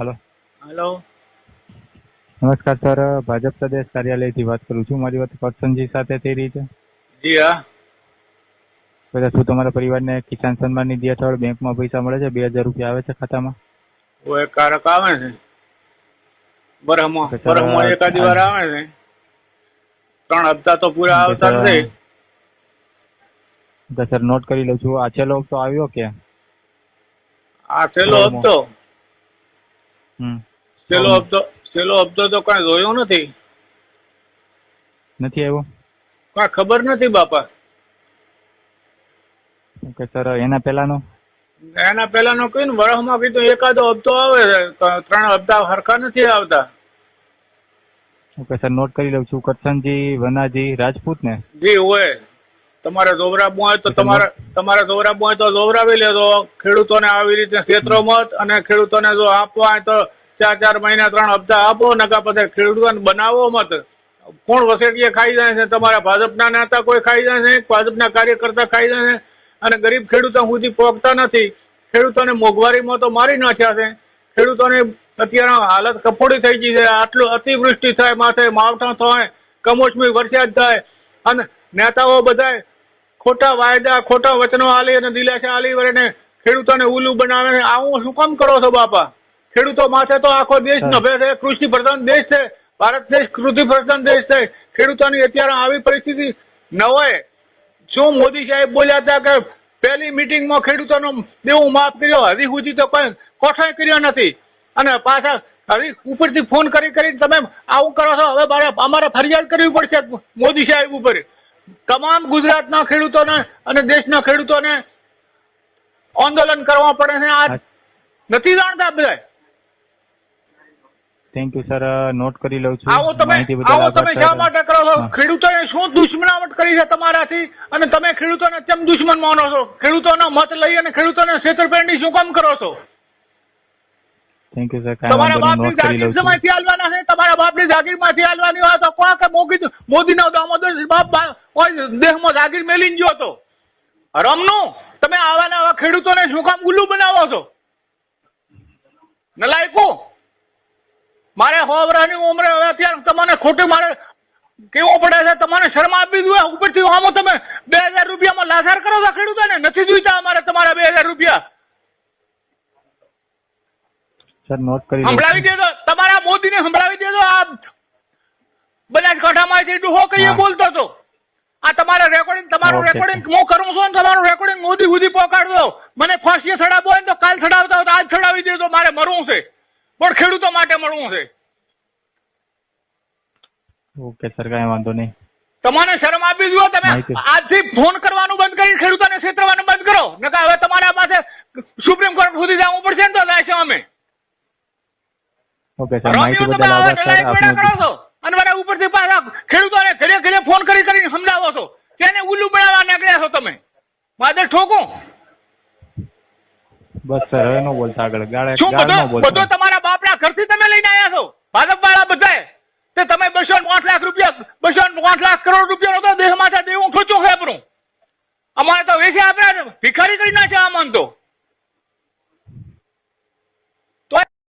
Hello. Hello. નમસ્કાર sir Bhajap પ્રદેશ કાર્યાલયથી વાત કરું છું. મારી વાત કરશનજી સાથે થઈ રહી છે. જી હા. પહેલા શું તમારા પરિવારને કિસાન સન્માન નિધિ હેઠળ બેંકમાં પૈસા મળે છે? બે હજાર રૂપિયા આવે છે ખાતામાં? ઓ કારક આવે છે. બરહમાં બરહમાં એકાદી વાર આવે છે. ત્રણ હપ્તા તો પૂરા આવતા જ નહીં સર નોટ કરી લઉં છું. આ છેલ્લો હપ્તો આવ્યો કે? આ છેલ્લો. હપ્તો. છેલ્લો હપ્તો છેલ્લો હપ્તો તો કઈ જોયો નથી. નથી આવ્યો? કઈ ખબર નથી બાપા. ઓકે સર એના પહેલાનો? એના પહેલાનો કઈ ને વરસમાં કીધું એકાદો હપ્તો આવે ત્રણ હપ્તા સરખા નથી આવતા. ઓકે સર નોટ કરી લઉં છું. કરશનજી વનાજી રાજપૂત ને જી હોય. તમારે જોવરાવવું હોય તો તમારે તમારે જોવરાવવું હોય તો જોવરાવી લેજો. ખેડૂતોને આવી રીતે ક્ષેત્રો મત અને ખેડૂતોને જો આપવા હોય તો ચાર ચાર મહિના ત્રણ હપ્તા આપો નકા પછી ખેડૂતોને બનાવો મત. કોણ વસેટીએ ખાઈ જાય છે? તમારા ભાજપના નેતા કોઈ ખાઈ જાય છે? ભાજપના કાર્યકર્તા ખાઈ જાય છે? અને ગરીબ ખેડૂતો સુધી પહોંચતા નથી. ખેડૂતોને મોંઘવારીમાં તો મારી નાખ્યા છે. ખેડૂતોને અત્યારે હાલત કફોડી થઈ ગઈ છે. આટલું અતિવૃષ્ટિ થાય માથે માવઠા થાય કમોસમી વરસાદ થાય. અને નેતાઓ બધાય ખોટા વાયદા, ખોટા વચનો આલી અને દિલાસા આલી વળીને ખેડૂતોને ઉલ્લુ બનાવે આવું શું કામ કરો છો બાપા? ખેડૂતો માથે તો આખો દેશ. નભે છે, કૃષિ પ્રધાન દેશ છે, ભારત દેશ કૃષિ પ્રધાન દેશ છે. ખેડૂતોની અત્યારે આવી પરિસ્થિતિ ન હોય શું મોદી સાહેબ બોલ્યા હતા કે પહેલી મિટિંગમાં ખેડૂતોનો દેવું માફ કર્યો, હજી સુધી તો કોઈ કોઠાઈ કર્યો નથી. અને પાછા હજી ઉપરથી ફોન કરી કરીને તમે આવું કરો છો, હવે મારે અમારે ફરિયાદ કરવી પડશે મોદી સાહેબ ઉપર. તમામ ગુજરાતના ખેડૂતોને અને દેશના ખેડૂતોને આંદોલન કરવા પડે છે. આ નથી જાણતા બધા? થેન્ક યુ સર નોટ કરી લઉં છું. આવો તમે આવો તમે. શા માટે કરો છો? ખેડૂતોએ શું દુશ્મનાવટ કરી છે તમારાથી? અને તમે ખેડૂતોને કેમ દુશ્મન માનો છો? ખેડૂતોનો મત લઈ અને ખેડૂતોને છેતરપિંડી શું કામ કરો છો? થેન્ક યુ સર તમારા બાપની નોટ જાગીર લઉં હાલવાના છે. તમારા બાપની જાગીરમાંથી હાલવાની હોય તો કોણ કે મોદી મોદીનો દામોદર બાપ કોઈ દેહમાં જાગીર મેલીને ગયો તો? રમનું તમે આવા ને આવા ખેડૂતોને શું કામ ગુલ્લુ બનાવો છો? નલાયકો? મારે સો વર્ષની ઉંમરે હવે અત્યારે તમને ખોટું મારે કેવું પડે છે? તમને શરમ આપી દઉં ઉપરથી આમાં તમે બે હજાર રૂપિયામાં લાસાર કરો છો ખેડૂતોને? નથી જોઈતા અમારે તમારા બે હજાર રૂપિયા. સર નોટ કરી સંભળાવી દેજો તમારા મોદીને સંભળાવી દેજો આ બનાસકાંઠામાંથી ડોહો કહીએ બોલતો હતો આ તમારા રેકોર્ડિંગ તમારું રેકોર્ડિંગ હું કરું છું ને તમારું રેકોર્ડિંગ મોદી સુધી પહોંચાડજો મને ફાંસીએ ચડાવવો હોય તો કાલ ચડાવતા હોય તો આજ ચડાવી દેજો મારે મરવું છે. પણ ખેડૂતો માટે મળવું છે. ઓકે સર કાંઈ વાંધો નહીં. તમારે શરમ આપી દો તમે આજથી ફોન કરવાનું બંધ કરી ખેડૂતોને છેતરવાનું બંધ કરો. નકા હવે તમારા પાસે સુપ્રીમ કોર્ટ સુધી જવું પડશે ને તો જાય અમે ઓકે સર માહિતી બદલ આભાર સર આપનો અને મારા ઉપરથી પાછા ખેડૂતોને ઘરે ઘરે ફોન કરી કરીને સમજાવો છો. તેને ઉલ્લુ બનાવવા નીકળ્યા છો તમે. માદર ઠોકો. બસ સર હવે નો બોલતા આગળ. ગાળે ગાળ બધો બોલતા. બધો તમારા બાપના ઘરથી તમે લઈને આવ્યા છો? ભાજપ વાળા બધાએ. તે તમે બસો ને પાંચ લાખ રૂપિયા બસો ને પાંચ લાખ કરોડ રૂપિયાનો તો દેહ માથા દેવું ખોચું છે આપણું. અમારે તો વેચે આપણે ભિખારી કરી નાખ્યા આમાં તો.